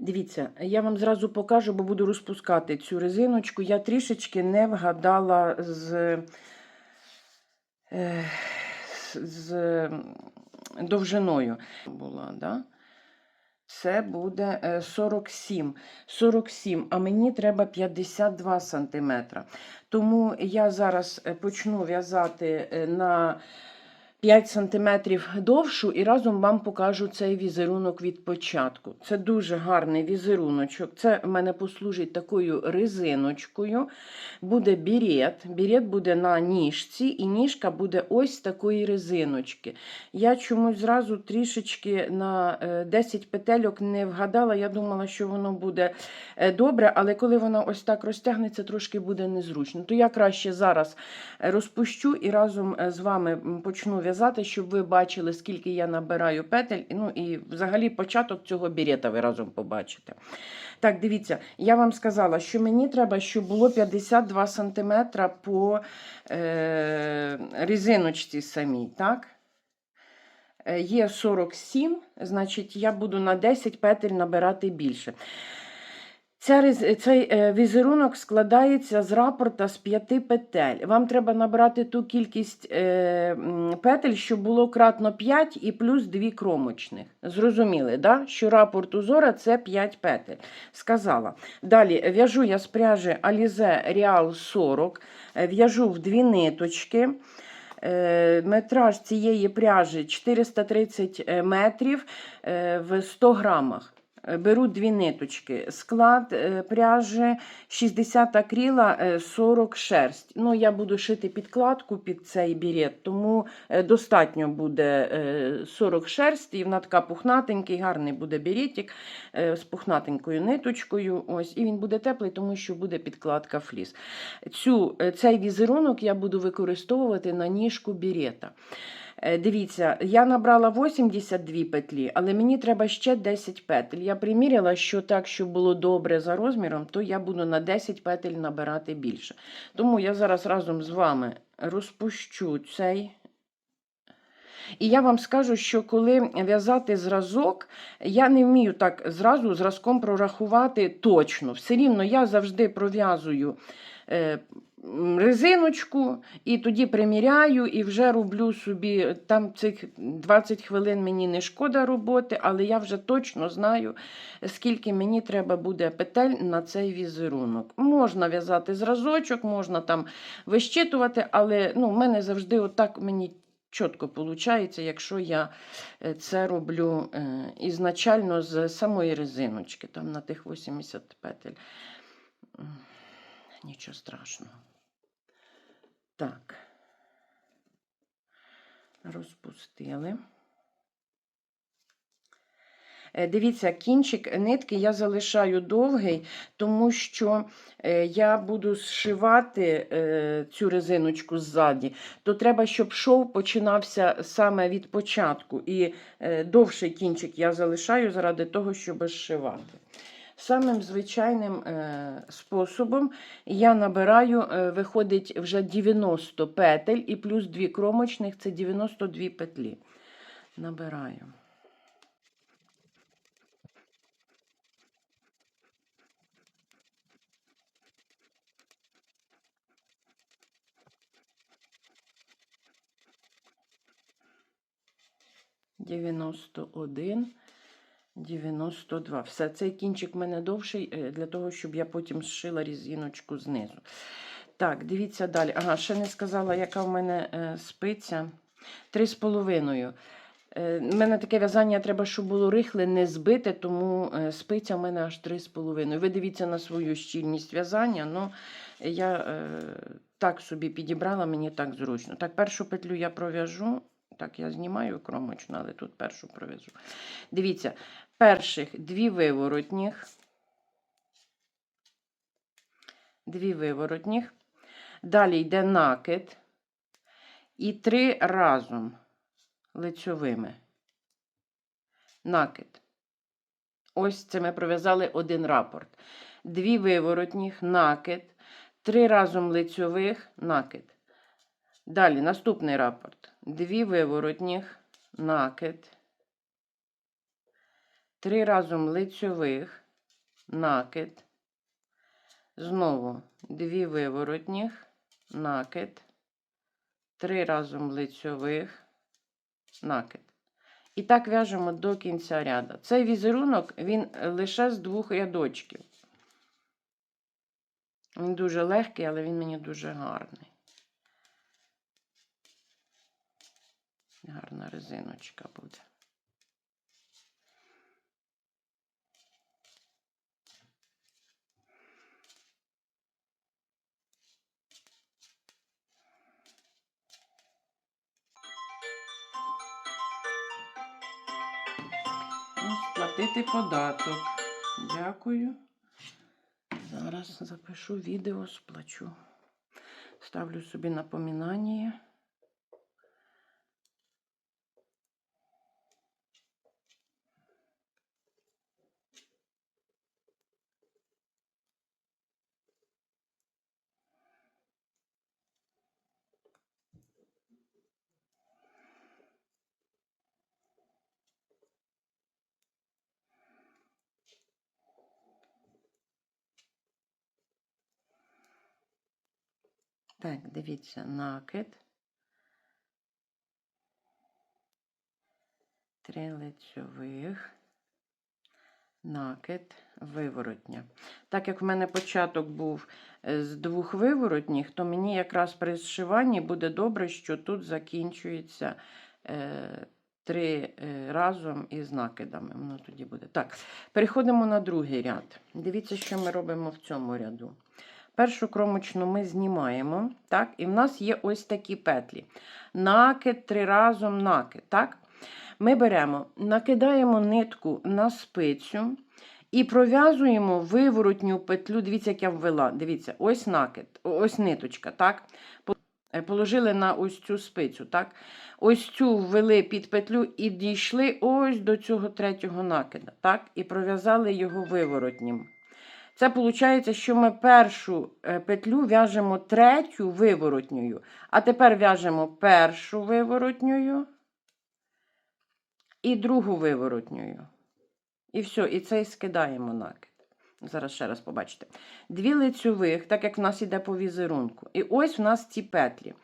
Дивіться, я вам зразу покажу, бо буду розпускати цю резиночку. Я трішечки не вгадала з, е, з довжиною. Була, да? Це буде е, 47. 47, а мені треба 52 см. Тому я зараз е, почну в'язати на 5 см довшу і разом вам покажу цей візерунок від початку. Це дуже гарний візеруночок. Це в мене послужить такою резиночкою. Буде бірет. Бірет буде на ніжці, і ніжка буде ось такої резиночки. Я чомусь зразу трішечки на е, 10 петельок не вгадала. Я думала, що воно буде е, добре, але коли вона ось так розтягнеться, трошки буде незручно. То я краще зараз е, розпущу і разом е, з вами почну в'язати, щоб ви бачили, скільки я набираю петель. Ну і взагалі початок цього бірета ви разом побачите. Так, дивіться, я вам сказала, що мені треба, щоб було 52 см по е, резиночці самій. так? Е, Є 47, значить, я буду на 10 петель набирати більше. Ця, цей е, візерунок складається з рапорта з 5 петель. Вам треба набрати ту кількість е, петель, щоб було кратно 5 і плюс 2 кромочних. Зрозуміли, да? що рапорт узора це 5 петель. Сказала. Далі в'яжу я з пряжі Alize Real 40, е, в'яжу в дві ниточки. Метраж цієї пряжі 430 е, метрів в 100 грамах. Е, Беру дві ниточки. Склад е, пряжі 60 акріла, е, 40 шерсть. Ну, я буду шити підкладку під цей бірет, тому е, достатньо буде е, 40 шерсть, і вона така пухнатенький, гарний буде біретик е, з пухнатенькою ниточкою. Ось, і він буде теплий, тому що буде підкладка фліс. Цю, е, цей візерунок я буду використовувати на ніжку бірета. Е, Дивіться, я набрала 82 петлі, але мені треба ще 10 петель. Я приміряла, що так, щоб було добре за розміром, то я буду на 10 петель набирати більше. Тому я зараз разом з вами розпущу цей. І я вам скажу, що коли в'язати зразок, я не вмію так зразу зразком прорахувати точно. Все рівно я завжди пров'язую е, резиночку, і тоді приміряю, і вже роблю собі там цих 20 хвилин мені не шкода роботи, але я вже точно знаю, скільки мені треба буде петель на цей візерунок. Можна в'язати зразочок, можна там вищитувати, але ну, в мене завжди отак мені. Чітко виходить, якщо я е, це роблю е, ізначально з самої резиночки, там на тих 80 петель. Нічого страшного. Так. Розпустили. Е, Дивіться, кінчик нитки я залишаю довгий, тому що е, я буду зшивати е, цю резиночку ззаді, то треба, щоб шов починався саме від початку. І довший кінчик я залишаю заради того, щоб зшивати. Самим звичайним е, способом я набираю, е, виходить вже 90 петель і плюс 2 кромочних це 92 петлі. Набираю. Дев'яносто один, 92. Все, цей кінчик в мене довший е, для того, щоб я потім зшила різиночку знизу. Так, дивіться далі. Ага, ще не сказала, яка в мене е, спиця. Три з половиною. Е, У мене таке в'язання треба, щоб було рихле, не збите, тому спиця в мене аж 3,5. Ви дивіться на свою щільність в'язання. Ну, я е, так собі підібрала, мені так зручно. Так, першу петлю я пров'яжу. Так, я знімаю кромочну, але тут першу пров'яжу. Дивіться, перших дві виворотніх. Дві виворотніх. Далі йде накид. І три разом лицьовими. Накид. Ось це ми пров'язали один рапорт. Дві виворотніх, накид. Три разом лицьових, накид. Далі наступний рапорт. Дві виворотніх, накид. Три разом лицьових, накид. Знову дві виворотніх, накид, три разом лицьових, накид. І так в'яжемо до кінця ряду. Цей візерунок він лише з двох рядочків. Він дуже легкий, але він мені дуже гарний. Гарна резиночка буде. Сплатити податок. Дякую. Зараз запишу відео, сплачу. Ставлю собі напоминання. Так, дивіться, накид. Три лицьових, накид, виворотня. Так як в мене початок був е, з двох виворотніх, то мені якраз при зшиванні буде добре, що тут закінчується е, три е, разом із накидами. Воно тоді буде. Так, переходимо на другий ряд. Дивіться, що ми робимо в цьому ряду. Першу кромочну ми знімаємо, так, і в нас є ось такі петлі. Накид, три разом накид. так. Ми беремо, накидаємо нитку на спицю і пров'язуємо виворотню петлю. Дивіться, як я ввела. Дивіться, ось накид, ось ниточка. так. Е, Положили на ось цю спицю. так. Ось цю ввели під петлю і дійшли ось до цього третього накида. так, І пров'язали його виворотнім. Це виходить, що ми першу е, петлю в'яжемо третю виворотньою, а тепер в'яжемо першу виворотньою і другу виворотньою. І все, і цей скидаємо накид. Зараз ще раз побачите. Дві лицьових, так як в нас іде по візерунку. І ось в нас ці петлі.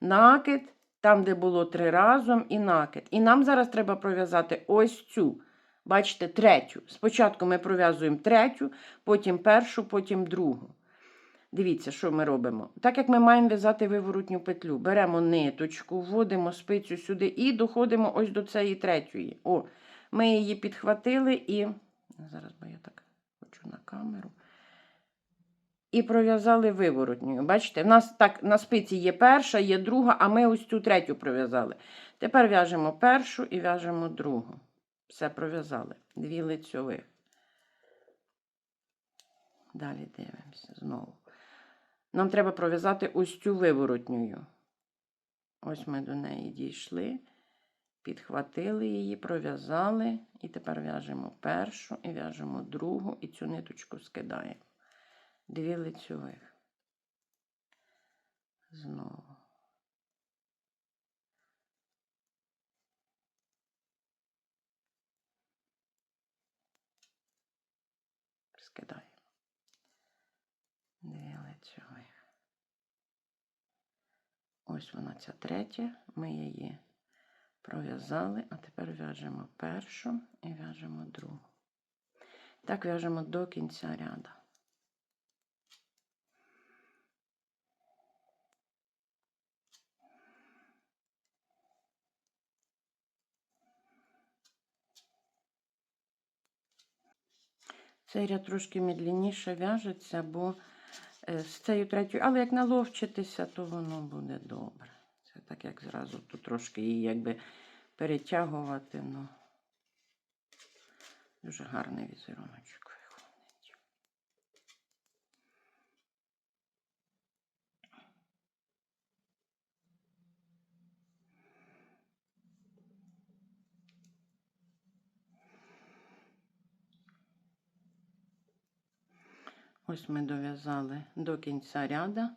Накид, там, де було три разом, і накид. І нам зараз треба пров'язати ось цю. Бачите, третю. Спочатку ми пров'язуємо третю, потім першу, потім другу. Дивіться, що ми робимо. Так як ми маємо в'язати виворотню петлю, беремо ниточку, вводимо спицю сюди і доходимо ось до цієї третьої. О, ми її підхватили і. Зараз бо я так хочу на камеру. І пров'язали виворотньою. Бачите, в нас так на спиці є перша, є друга, а ми ось цю третю пров'язали. Тепер в'яжемо першу і в'яжемо другу. Все пров'язали. Дві лицьових. Далі дивимося знову. Нам треба пров'язати ось цю виворотньою. Ось ми до неї дійшли, підхватили її, пров'язали, і тепер в'яжемо першу і в'яжемо другу, і цю ниточку скидаємо. Дві лицьових. Знову. Скидаємо. Дві лицьових. Ось вона ця третя. Ми її пров'язали, а тепер в'яжемо першу і в'яжемо другу. Так в'яжемо до кінця ряду. Цей ряд трошки медленніше в'яжеться, бо е, з цією третьою, але як наловчитися, то воно буде добре. Це так як зразу тут трошки її якби перетягувати. Ну, дуже гарний візеруночок виходить. Ось ми дов'язали до кінця ряда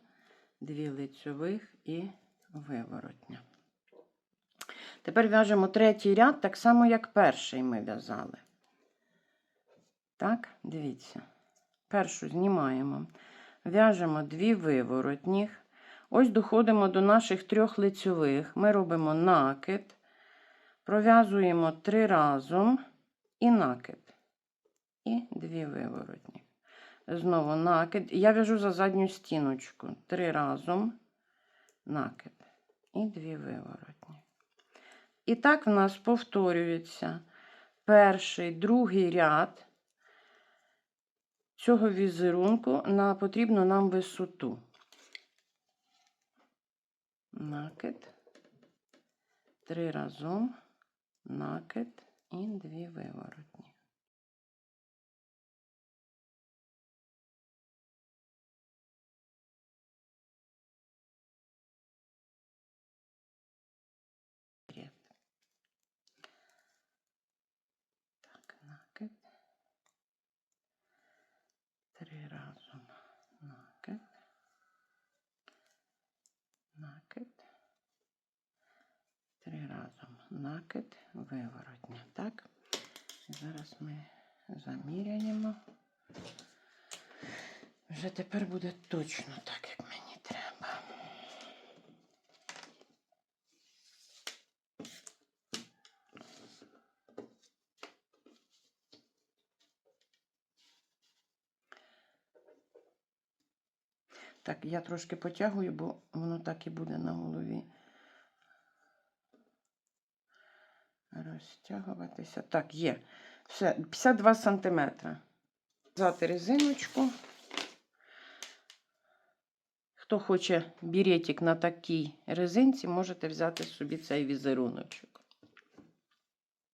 дві лицьових і виворотня. Тепер в'яжемо третій ряд, так само, як перший ми в'язали. Так, дивіться. першу знімаємо, в'яжемо дві виворотніх. Ось доходимо до наших трьох лицьових. Ми робимо накид, пров'язуємо три разом і накид. І дві виворотні. Знову накид. Я в'яжу за задню стіночку. Три разом накид. І дві виворотні. І так в нас повторюється перший, другий ряд цього візерунку на потрібну нам висоту. Накид, три разом, накид і дві виворотні. Ряд. Так, накид. Три разом накид. Накид. Три разом накид, виворотня. Так. Зараз ми заміряємо. Вже тепер буде точно так, як мені треба. Так, я трошки потягую, бо воно так і буде на голові. Розтягуватися. Так, є. Все, 52 сантиметри. Взяти резиночку. Хто хоче біретик на такій резинці, можете взяти собі цей візеруночок.